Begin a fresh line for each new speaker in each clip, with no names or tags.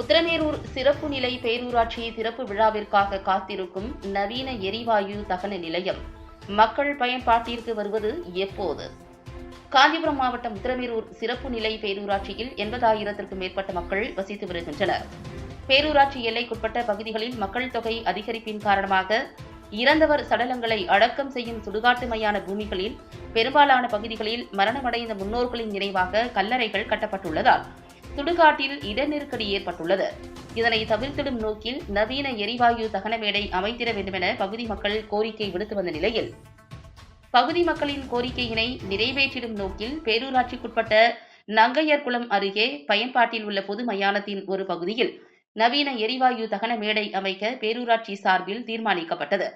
உத்திரமேரூர் சிறப்பு நிலை பேரூராட்சி திறப்பு விழாவிற்காக காத்திருக்கும் நவீன எரிவாயு தகன நிலையம். மக்கள் பயன்பாட்டிற்கு வருவது எப்போது? காஞ்சிபுரம் மாவட்டம் உத்திரமேரூர் சிறப்பு நிலை பேரூராட்சியில் எண்பதாயிரத்திற்கும் மேற்பட்ட மக்கள் வசித்து வருகின்றனர். பேரூராட்சி எல்லைக்குட்பட்ட பகுதிகளில் மக்கள் தொகை அதிகரிப்பின் காரணமாக இறந்தவர் சடலங்களை அடக்கம் செய்யும் சுடுகாட்டுமையான பூமிகளில் பெரும்பாலான பகுதிகளில் மரணமடைந்த முன்னோர்களின் நினைவாக கல்லறைகள் கட்டப்பட்டுள்ளதால் சுடுகாட்டில் இட நெருக்கடி ஏற்பட்டுள்ளது. இதனை தவிர்த்திடும் நோக்கில் நவீன எரிவாயு தகன மேடை அமைத்திட வேண்டுமென பகுதி மக்கள் கோரிக்கை விடுத்து வந்த நிலையில் பகுதி மக்களின் கோரிக்கையினை நிறைவேற்றிடும் நோக்கில் பேரூராட்சிக்குட்பட்ட நங்கையர்குளம் அருகே பயன்பாட்டில் உள்ள பொது மயானத்தின் ஒரு பகுதியில் நவீன எரிவாயு தகன மேடை அமைக்க பேரூராட்சி சார்பில் தீர்மானிக்கப்பட்டது.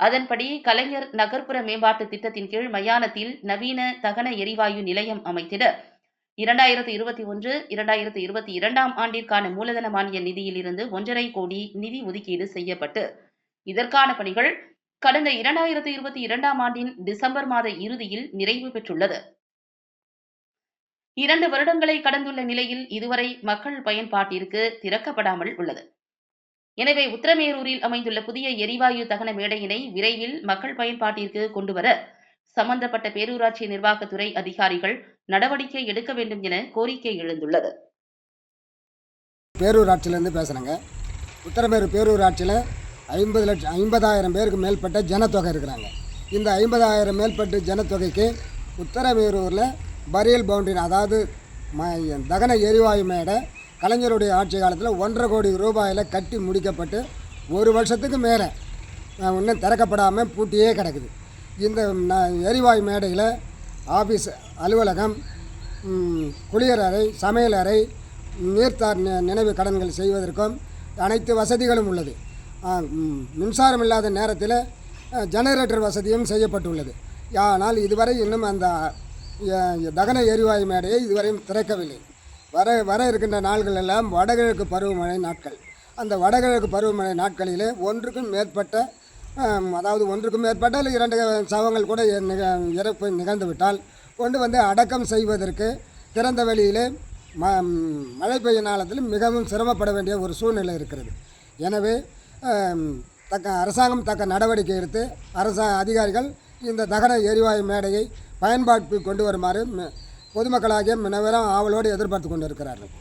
அதன்படி கலைஞர் நகர்ப்புற மேம்பாட்டு திட்டத்தின் கீழ் மயானத்தில் நவீன தகன எரிவாயு நிலையம் அமைத்திட இரண்டாயிரத்து இருபத்தி ஒன்று இரண்டாயிரத்து இருபத்தி இரண்டாம் ஆண்டிற்கான மூலதன மானிய நிதியிலிருந்து ஒன்றரை கோடி நிதி ஒதுக்கீடு செய்யப்பட்டு இதற்கான பணிகள் கடந்த இரண்டாயிரத்து இருபத்தி இரண்டாம் ஆண்டின் டிசம்பர் மாத இறுதியில் நிறைவு பெற்றுள்ளது. இரண்டு வருடங்களை கடந்துள்ள நிலையில் இதுவரை மக்கள் பயன்பாட்டிற்கு திறக்கப்படாமல் உள்ளது. எனவே உத்தரமேரூரில் அமைந்துள்ள புதிய எரிவாயு தகன மேடையினை விரைவில் மக்கள் பயன்பாட்டிற்கு கொண்டுவர சம்பந்தப்பட்ட பேரூராட்சி நிர்வாகத்துறை அதிகாரிகள் நடவடிக்கை எடுக்க வேண்டும் என கோரிக்கை எழுந்துள்ளது.
பேரூராட்சியிலேருந்து பேசுகிறேங்க உத்தரமேரு பேரூராட்சியில் ஐம்பது லட்சம் ஐம்பதாயிரம் பேருக்கு மேற்பட்ட ஜனத்தொகை இருக்கிறாங்க. இந்த ஐம்பதாயிரம் மேற்பட்ட ஜனத்தொகைக்கு உத்தரமேரூரில் பரியல் பவுண்டரி அதாவது ம தகன எரிவாயு மேடை கலைஞருடைய ஆட்சி காலத்தில் ஒன்றரை கோடி ரூபாயில் கட்டி முடிக்கப்பட்டு ஒரு வருஷத்துக்கு மேலே இன்னும் திறக்கப்படாமல் பூட்டியே கிடக்குது. இந்த ந- எரிவாயு மேடையில் ஆஃபீஸ் அலுவலகம் குளியலறை சமையலறை நீர்த்தார் நினைவு கடன்கள் செய்வதற்கும் அனைத்து வசதிகளும் உள்ளது. மின்சாரம் இல்லாத நேரத்தில் ஜெனரேட்டர் வசதியும் செய்யப்பட்டுள்ளது. ஆனால் இதுவரை இன்னும் அந்த தகன எரிவாயு மேடையை இதுவரையும் திறக்கவில்லை. வர வர இருக்கின்ற நாள்கள் எல்லாம் வடகிழக்கு பருவமழை நாட்கள். அந்த வடகிழக்கு பருவமழை நாட்களிலே ஒன்றுக்கும் மேற்பட்ட அதாவது ஒன்றுக்கும் மேற்பட்ட இல்லை இரண்டு சவங்கள் கூட நிக இறப்பு நிகழ்ந்துவிட்டால் கொண்டு வந்து அடக்கம் செய்வதற்கு திறந்த வெளியிலே ம மழை பெய்யும் நாளத்தில் மிகவும் சிரமப்பட வேண்டிய ஒரு சூழ்நிலை இருக்கிறது. எனவே தக்க அரசாங்கம் தக்க நடவடிக்கை எடுத்து அரச அதிகாரிகள் இந்த தகன எரிவாயு மேடையை பயன்பாட்டுக்கு கொண்டு வருமாறு பொதுமக்களாகிய மினவரம் ஆவலோடு எதிர்பார்த்து கொண்டிருக்கிறார்கள்.